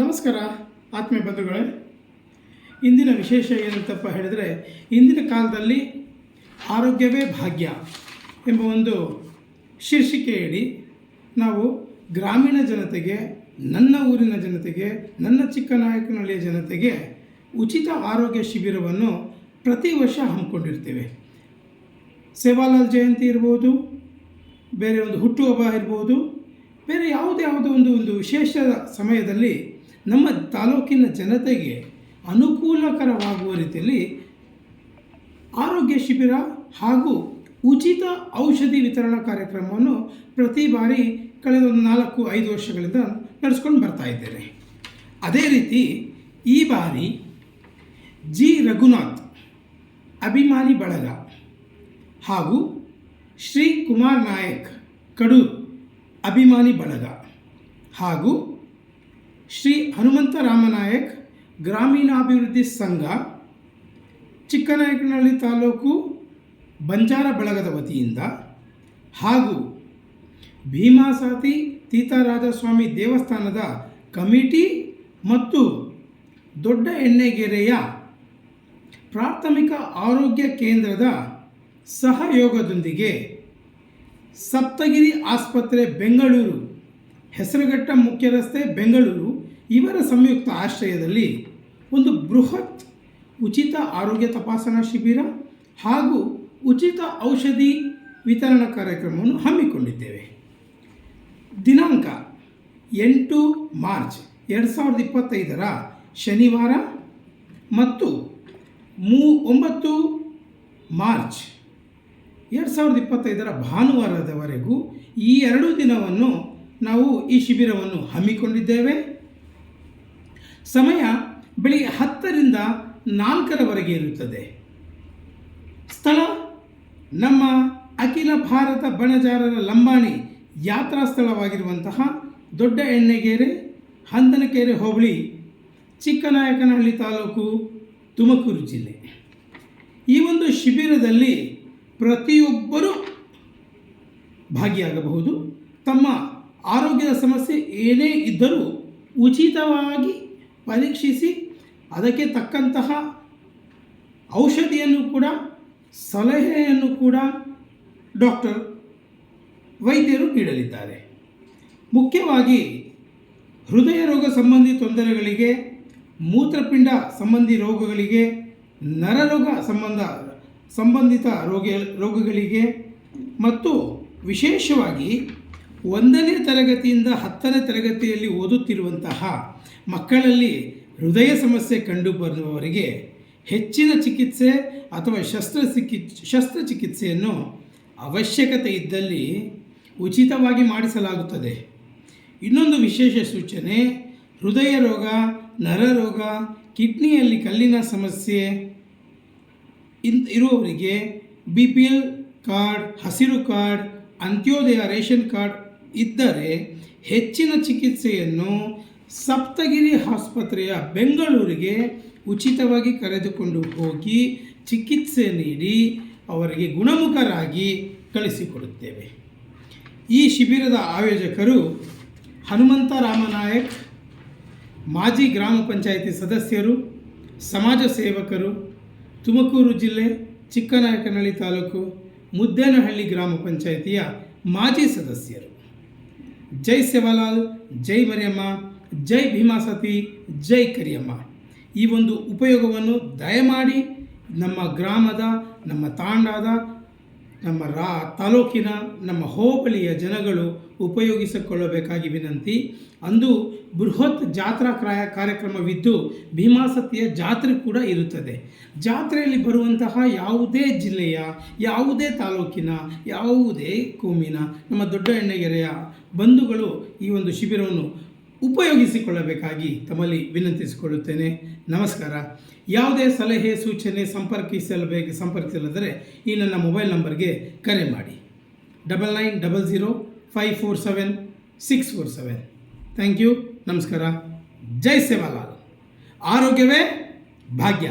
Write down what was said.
ನಮಸ್ಕಾರ, ಆತ್ಮೀಯ ಬಂಧುಗಳೇ. ಇಂದಿನ ವಿಶೇಷ ಏನಂತಪ್ಪ ಹೇಳಿದರೆ, ಇಂದಿನ ಕಾಲದಲ್ಲಿ ಆರೋಗ್ಯವೇ ಭಾಗ್ಯ ಎಂಬ ಒಂದು ಶೀರ್ಷಿಕೆಯಡಿ ನಾವು ಗ್ರಾಮೀಣ ಜನತೆಗೆ, ನನ್ನ ಊರಿನ ಜನತೆಗೆ, ನನ್ನ ಚಿಕ್ಕನಾಯಕನಹಳ್ಳಿಯ ಜನತೆಗೆ ಉಚಿತ ಆರೋಗ್ಯ ಶಿಬಿರವನ್ನು ಪ್ರತಿ ವರ್ಷ ಹಮ್ಮಿಕೊಂಡಿರ್ತೇವೆ. ಸೇವಾಲಾಲ್ ಜಯಂತಿ ಇರ್ಬೋದು, ಬೇರೆ ಒಂದು ಹುಟ್ಟುಹಬ್ಬ ಇರ್ಬೋದು, ಬೇರೆ ಯಾವುದೇ ಯಾವುದೋ ಒಂದು ಒಂದು ವಿಶೇಷ ಸಮಯದಲ್ಲಿ ನಮ್ಮ ತಾಲೂಕಿನ ಜನತೆಗೆ ಅನುಕೂಲಕರವಾಗುವ ರೀತಿಯಲ್ಲಿ ಆರೋಗ್ಯ ಶಿಬಿರ ಹಾಗೂ ಉಚಿತ ಔಷಧಿ ವಿತರಣಾ ಕಾರ್ಯಕ್ರಮವನ್ನು ಪ್ರತಿ ಬಾರಿ ಕಳೆದ ಒಂದು ನಾಲ್ಕು, ಐದು ವರ್ಷಗಳಿಂದ ನಡೆಸ್ಕೊಂಡು ಬರ್ತಾ ಇದ್ದೇನೆ. ಅದೇ ರೀತಿ ಈ ಬಾರಿ ಜಿ. ರಘುನಾಥ್ ಅಭಿಮಾನಿ ಬಳಗ ಹಾಗೂ ಶ್ರೀ. ಕುಮಾರ್ ನಾಯಕ್ ಕಡೂರ್ ಅಭಿಮಾನಿ ಬಳಗ ಹಾಗೂ ಶ್ರೀ ಹನುಮಂತ ರಾಮನಾಯಕ್ ಗ್ರಾಮೀಣಾಭಿವೃದ್ಧಿ ಸಂಘ, ಚಿಕ್ಕನಾಯಕನಹಳ್ಳಿ ತಾಲೂಕು ಬಂಜಾರ ಬಳಗದ ವತಿಯಿಂದ ಹಾಗೂ ಭೀಮಾಸಾತಿ ತೀತಾರಾಜಸ್ವಾಮಿ ದೇವಸ್ಥಾನದ ಕಮಿಟಿ ಮತ್ತು ದೊಡ್ಡ ಎಣ್ಣೆಗೆರೆಯ ಪ್ರಾಥಮಿಕ ಆರೋಗ್ಯ ಕೇಂದ್ರದ ಸಹಯೋಗದೊಂದಿಗೆ ಸಪ್ತಗಿರಿ ಆಸ್ಪತ್ರೆ ಬೆಂಗಳೂರು, ಹೆಸರುಘಟ್ಟ ಮುಖ್ಯ ರಸ್ತೆ ಬೆಂಗಳೂರು ಇವರ ಸಂಯುಕ್ತ ಆಶ್ರಯದಲ್ಲಿ ಒಂದು ಬೃಹತ್ ಉಚಿತ ಆರೋಗ್ಯ ತಪಾಸಣಾ ಶಿಬಿರ ಹಾಗೂ ಉಚಿತ ಔಷಧಿ ವಿತರಣಾ ಕಾರ್ಯಕ್ರಮವನ್ನು ಹಮ್ಮಿಕೊಂಡಿದ್ದೇವೆ. ದಿನಾಂಕ ಎಂಟು ಮಾರ್ಚ್ ಎರಡು ಸಾವಿರದ ಇಪ್ಪತ್ತೈದರ ಶನಿವಾರ ಮತ್ತು ಮೂ ಒಂಬತ್ತು ಮಾರ್ಚ್ ಎರಡು ಸಾವಿರದ ಇಪ್ಪತ್ತೈದರ ಭಾನುವಾರದವರೆಗೂ ಈ ಎರಡು ದಿನವನ್ನು ನಾವು ಈ ಶಿಬಿರವನ್ನು ಹಮ್ಮಿಕೊಂಡಿದ್ದೇವೆ. ಸಮಯ ಬೆಳಿಗ್ಗೆ ಹತ್ತರಿಂದ ನಾಲ್ಕರವರೆಗೆ ಇರುತ್ತದೆ. ಸ್ಥಳ, ನಮ್ಮ ಅಖಿಲ ಭಾರತ ಬಣಜಾರರ ಲಂಬಾಣಿ ಯಾತ್ರಾ ಸ್ಥಳವಾಗಿರುವಂತಹ ದೊಡ್ಡ ಎಣ್ಣೆಗೆರೆ ಹಂದನಕೆರೆ ಹೋಬಳಿ, ಚಿಕ್ಕನಾಯಕನಹಳ್ಳಿ ತಾಲೂಕು, ತುಮಕೂರು ಜಿಲ್ಲೆ. ಈ ಒಂದು ಶಿಬಿರದಲ್ಲಿ ಪ್ರತಿಯೊಬ್ಬರೂ ಭಾಗಿಯಾಗಬಹುದು. ತಮ್ಮ ಆರೋಗ್ಯದ ಸಮಸ್ಯೆ ಏನೇ ಇದ್ದರೂ ಉಚಿತವಾಗಿ ಪರೀಕ್ಷಿಸಿ ಅದಕ್ಕೆ ತಕ್ಕಂತಹ ಔಷಧಿಯನ್ನು ಕೂಡ, ಸಲಹೆಯನ್ನು ಕೂಡ ಡಾಕ್ಟರ್ ವೈದ್ಯರು ನೀಡಲಿದ್ದಾರೆ. ಮುಖ್ಯವಾಗಿ ಹೃದಯ ರೋಗ ಸಂಬಂಧಿ ತೊಂದರೆಗಳಿಗೆ, ಮೂತ್ರಪಿಂಡ ಸಂಬಂಧಿ ರೋಗಗಳಿಗೆ ನರರೋಗ ಸಂಬಂಧ, ಸಂಬಂಧಿತ ರೋಗ, ರೋಗಗಳಿಗೆ ಮತ್ತು ವಿಶೇಷವಾಗಿ ಒಂದನೇ ತರಗತಿಯಿಂದ ಹತ್ತನೇ ತರಗತಿಯಲ್ಲಿ ಓದುತ್ತಿರುವಂತಹ ಮಕ್ಕಳಲ್ಲಿ ಹೃದಯ ಸಮಸ್ಯೆ ಕಂಡುಬರುವವರಿಗೆ ಹೆಚ್ಚಿನ ಚಿಕಿತ್ಸೆ ಅಥವಾ ಶಸ್ತ್ರಚಿಕಿ ಶಸ್ತ್ರಚಿಕಿತ್ಸೆಯನ್ನು ಅವಶ್ಯಕತೆ ಇದ್ದಲ್ಲಿ ಉಚಿತವಾಗಿ ಮಾಡಿಸಲಾಗುತ್ತದೆ. ಇನ್ನೊಂದು ವಿಶೇಷ ಸೂಚನೆ, ಹೃದಯ ರೋಗ ನರರೋಗ ಕಿಡ್ನಿಯಲ್ಲಿ ಕಲ್ಲಿನ ಸಮಸ್ಯೆ ಇನ್, ಇರುವವರಿಗೆ ಬಿ ಪಿ ಎಲ್ ಕಾರ್ಡ್, ಹಸಿರು ಕಾರ್ಡ್, ಅಂತ್ಯೋದಯ ರೇಷನ್ ಕಾರ್ಡ್ ಇದ್ದರೆ ಹೆಚ್ಚಿನ ಚಿಕಿತ್ಸೆಯನ್ನು ಸಪ್ತಗಿರಿ ಆಸ್ಪತ್ರೆಯ ಬೆಂಗಳೂರಿಗೆ ಉಚಿತವಾಗಿ ಕರೆದುಕೊಂಡು ಹೋಗಿ ಚಿಕಿತ್ಸೆ ನೀಡಿ ಅವರಿಗೆ ಗುಣಮುಖರಾಗಿ ಕಳಿಸಿಕೊಡುತ್ತೇವೆ. ಈ ಶಿಬಿರದ ಆಯೋಜಕರು ಹನುಮಂತ ರಾಮನಾಯಕ್, ಮಾಜಿ ಗ್ರಾಮ ಪಂಚಾಯಿತಿ ಸದಸ್ಯರು, ಸಮಾಜ ಸೇವಕರು, ತುಮಕೂರು ಜಿಲ್ಲೆ, ಚಿಕ್ಕನಾಯಕನಹಳ್ಳಿ ತಾಲೂಕು, ಮುದ್ದೇನಹಳ್ಳಿ ಗ್ರಾಮ ಪಂಚಾಯಿತಿಯ ಮಾಜಿ ಸದಸ್ಯರು. ಜೈ ಸೇವಾಲಾಲ್, ಜೈ ಮರಿಯಮ್ಮ, ಜೈ ಭೀಮಾಸತಿ ಜೈ ಕರಿಯಮ್ಮ. ಈ ಒಂದು ಉಪಯೋಗವನ್ನು ದಯಮಾಡಿ ನಮ್ಮ ಗ್ರಾಮದ, ನಮ್ಮ ತಾಂಡಾದ ನಮ್ಮ ರಾ ತಾಲೂಕಿನ ನಮ್ಮ ಹೋಬಳಿಯ ಜನಗಳು ಉಪಯೋಗಿಸಿಕೊಳ್ಳಬೇಕಾಗಿ ವಿನಂತಿ. ಅಂದು ಬೃಹತ್ ಜಾತ್ರಾ ಕ್ರಾಯ ಕಾರ್ಯಕ್ರಮವಿದ್ದು ಭೀಮಾಸತಿಯ ಜಾತ್ರೆ ಕೂಡ ಇರುತ್ತದೆ. ಜಾತ್ರೆಯಲ್ಲಿ ಬರುವಂತಹ ಯಾವುದೇ ಜಿಲ್ಲೆಯ, ಯಾವುದೇ ತಾಲೂಕಿನ, ಯಾವುದೇ ಕೋಮಿನ, ನಮ್ಮ ದೊಡ್ಡ ಎಣ್ಣೆಗೆರೆಯ ಬಂಧುಗಳು ಈ ಒಂದು ಶಿಬಿರವನ್ನು ಉಪಯೋಗಿಸಿಕೊಳ್ಳಬೇಕಾಗಿ ತಮ್ಮಲ್ಲಿ ವಿನಂತಿಸಿಕೊಳ್ಳುತ್ತೇನೆ. ನಮಸ್ಕಾರ. ಯಾವುದೇ ಸಲಹೆ, ಸೂಚನೆ ಸಂಪರ್ಕಿಸಲಬೇಕು, ಸಂಪರ್ಕಿಸಲಿದ್ದರೆ ಈ ನನ್ನ ಮೊಬೈಲ್ ನಂಬರ್ಗೆ ಕರೆ ಮಾಡಿ. Double nine double zero five four seven six four seven. Thank you. ನಮಸ್ಕಾರ. ಜೈ ಸೇವಾಲಾಲ್. ಆರೋಗ್ಯವೇ ಭಾಗ್ಯ.